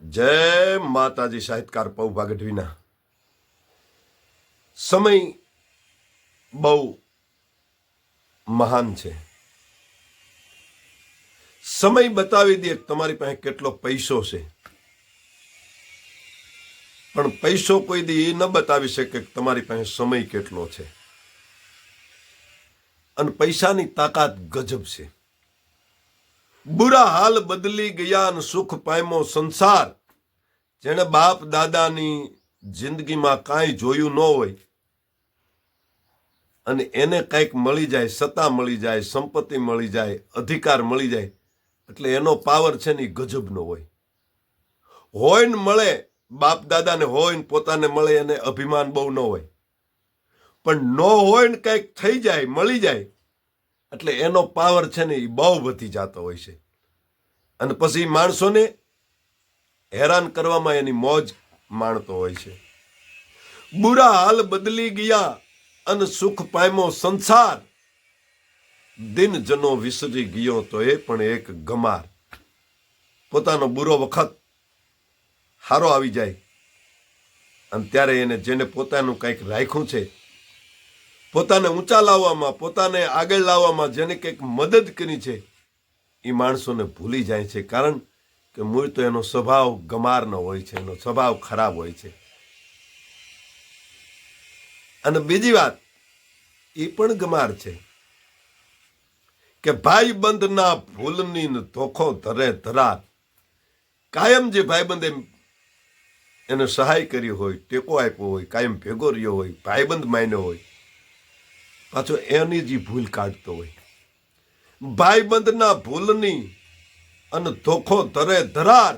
જય માતાજી સાહિત્યકાર પૌભા ગઢવીના સમય બહુ મહાન છે. સમય બતાવી દે તમારી પાસે કેટલો પૈસો છે. પણ પૈસો કોઈ દી એ ન બતાવી શકે કે તમારી પાસે સમય કેટલો છે. અને પૈસાની તાકાત ગજબ છે. બુરા હાલ બદલી ગયા સુખ પામ્યો સંસાર. જેણે બાપ દાદાની જિંદગીમાં કાંઈ જોયું ન હોય. અને એને કંઈક મળી જાય, સત્તા મળી જાય, સંપત્તિ મળી જાય, અધિકાર મળી જાય, એટલે એનો પાવર છે ને ગજબનો હોય. હોય ને મળે, બાપ દાદાને હોય ને પોતાને મળે એને અભિમાન બહુ ન હોય. પણ ન હોય ને કંઈક થઈ જાય, મળી જાય એટલે એનો પાવર છે ને એ બહુ વધી જતો હોય છે. અને પછી માણસોને હેરાન કરવામાં એની મોજ માણતો હોય છે. બુરા હાલ બદલી ગયા અને સુખ પામ્યો સંસાર. દિન જનો વિસરી ગયો તો એ પણ એક ગમાર. પોતાનો બુરો વખત હારો આવી જાય. અને ત્યારે એને જેને પોતાનું કંઈક રાખ્યું છે પોતાને ઊંચા લાવવામાં, પોતાને આગળ લાવવામાં જેને કંઈક મદદ કરી છે, એ માણસોને ભૂલી જાય છે. કારણ કે મૂળ તો એનો સ્વભાવ ગમારનો હોય છે, એનો સ્વભાવ ખરાબ હોય છે. અને બીજી વાત, એ પણ ગમાર છે કે ભાઈ બંધના ભૂલની ધોખો ધરે ધરા કાયમ જે ભાઈબંધે એને સહાય કરી હોય, ટેકો આપ્યો હોય, કાયમ ભેગો રહ્યો હોય, ભાઈબંધ માન્યો હોય પાછો એની જ ભૂલ કાઢતો હોય. ભાઈબંધના ભૂલની અને ધોખો ધરે ધરાર.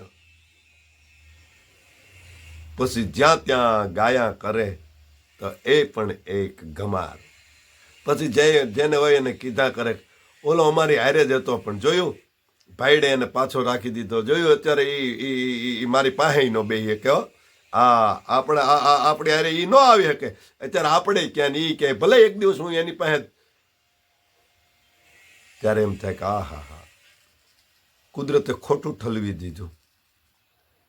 પછી જ્યાં ત્યાં ગાયા કરે, તો એ પણ એક ગમાર. પછી જે જેને હોય એને કીધા કરે, ઓલો અમારી હારે જ હતો, પણ જોયું? ભાઈડે એને પાછો રાખી દીધો. જોયું? અત્યારે ઈ મારી પાસે નો બે કે હો. આપણે આપણે અરે ઈ ન આવી શકે. અત્યારે આપણે ક્યાં ને ઈ ક્યાંય ભલે એક દિવસ હું એની પાસે ત્યારે એમ થાય કે, આ હા હા. કુદરતે ખોટું ઠલવી દીધું.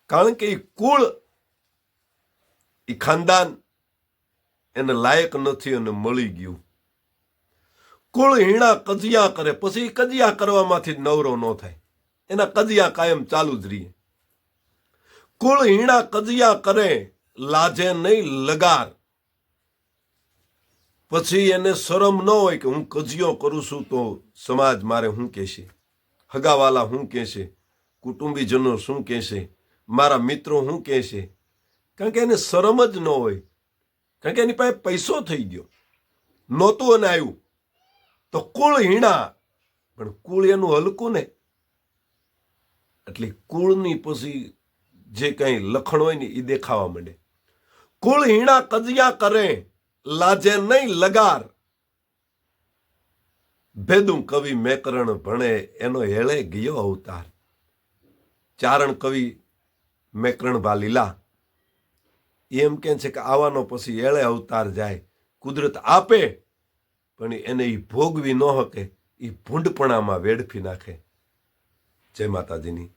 કારણ કે એ કુળ એ ખાનદાન એને લાયક નથી અને મળી ગયું. કુળ હીણા કજિયા કરે, પછી કજિયા કરવામાંથી જ નવરો ન થાય. એના કજિયા કાયમ ચાલુ જ રહીએ. કુળ હીણા કજિયા કરે, લાજે નહીં લગાર. પછી એને શરમ ન હોય કે હું કજિયો કરું છું તો સમાજ મારે શું કહેશે? હગાવાલા શું કહેશે? કુટુંબીજનો શું કહેશે? મારા મિત્રો શું કહેશે? કારણ કે એને શરમ જ ન હોય. કારણ કે એની પાસે પૈસો થઈ ગયો. નહોતું અને આવ્યું. તો કુળ હીણા, પણ કુળ એનું હલકું ને. એટલે કુળની પછી જે કંઈ લખણ હોય ને એ દેખાવા માંડે. કુળ હીણા કજિયા કરે, લાજે નહીં લગાર. ભેદું કવિ મેકરણ ભણે, એનો હેળે ગયો અવતાર. ચારણ કવિ મેકરણ ભાલીલા એમ કે છે કે આવાનો પછી એળે અવતાર જાય. કુદરત આપે, પણ એને એ ભોગવી ન હકે. એ ભૂંડપણામાં વેડફી નાખે. જય માતાજીની.